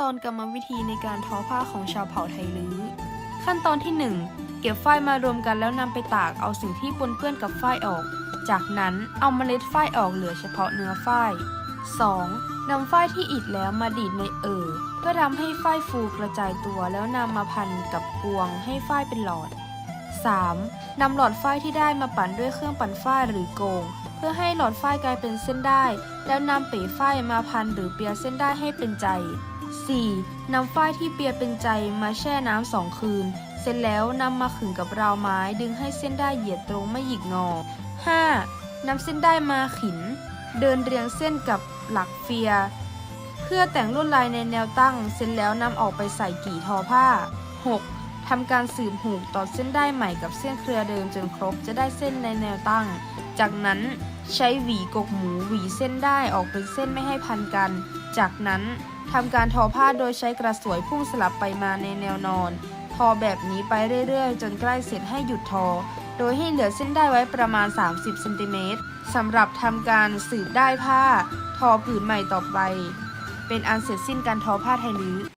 ตอนกรรมวิธีในการทอผ้าของชาวเผ่าไทลื้อ ขั้นตอนที่ 1 เก็บฝ้ายมารวมกันแล้วนำไปตากเอาสิ่งที่ปนเปื้อนกับฝ้ายออก จากนั้นเอาเมล็ดฝ้ายออกเหลือเฉพาะเนื้อฝ้าย 2. นำฝ้ายที่อิดแล้วมาดีดในเอ่อเพื่อทำให้ฝ้ายฟูกระจายตัวแล้วนำมาพันกับกวงให้ฝ้ายเป็นหลอด 3. นำหลอดฝ้ายที่ได้มาปั่นด้วยเครื่องปั่นฝ้ายหรือโกง เพื่อให้หลอดฝ้ายกลายเป็นเส้นได้ แล้วนำป๋ฝ้ายมาพันหรือเปียเส้นได้ให้เป็นใจ 4. นำฝ้ายที่เปียเป็นใจมาแช่น้ำสองคืน เสร็จแล้วนำมาขึงกับราวไม้ดึงให้เส้นได้เหยียดตรงไม่หยิกงอ 5. นำเส้นได้มาขิน เดินเรียงเส้นกับหลักเฟีย เพื่อแต่งลวดลายในแนวตั้ง เสร็จแล้วนำออกไปใส่กี่ทอผ้า 6. ทำการสืบหูกต่อเส้นได้ใหม่กับเส้นเครือเดิมจนครบจะได้เส้นในแนวตั้ง จากนั้นใช้หวีกกหมูหวีเส้นได้ออกเป็นเส้นไม่ให้พันกัน จากนั้นทำการทอผ้าโดยใช้กระสวยพุ่งสลับไปมาในแนวนอน ทอแบบนี้ไปเรื่อยๆ จนใกล้เสร็จให้หยุดทอ โดยให้เหลือเส้นได้ไว้ประมาณ 30เซนติเมตรสำหรับทำการสืบได้ผ้า ทอผืนใหม่ต่อไป เป็นอันเสร็จสิ้นการทอผ้าไทยลื้อ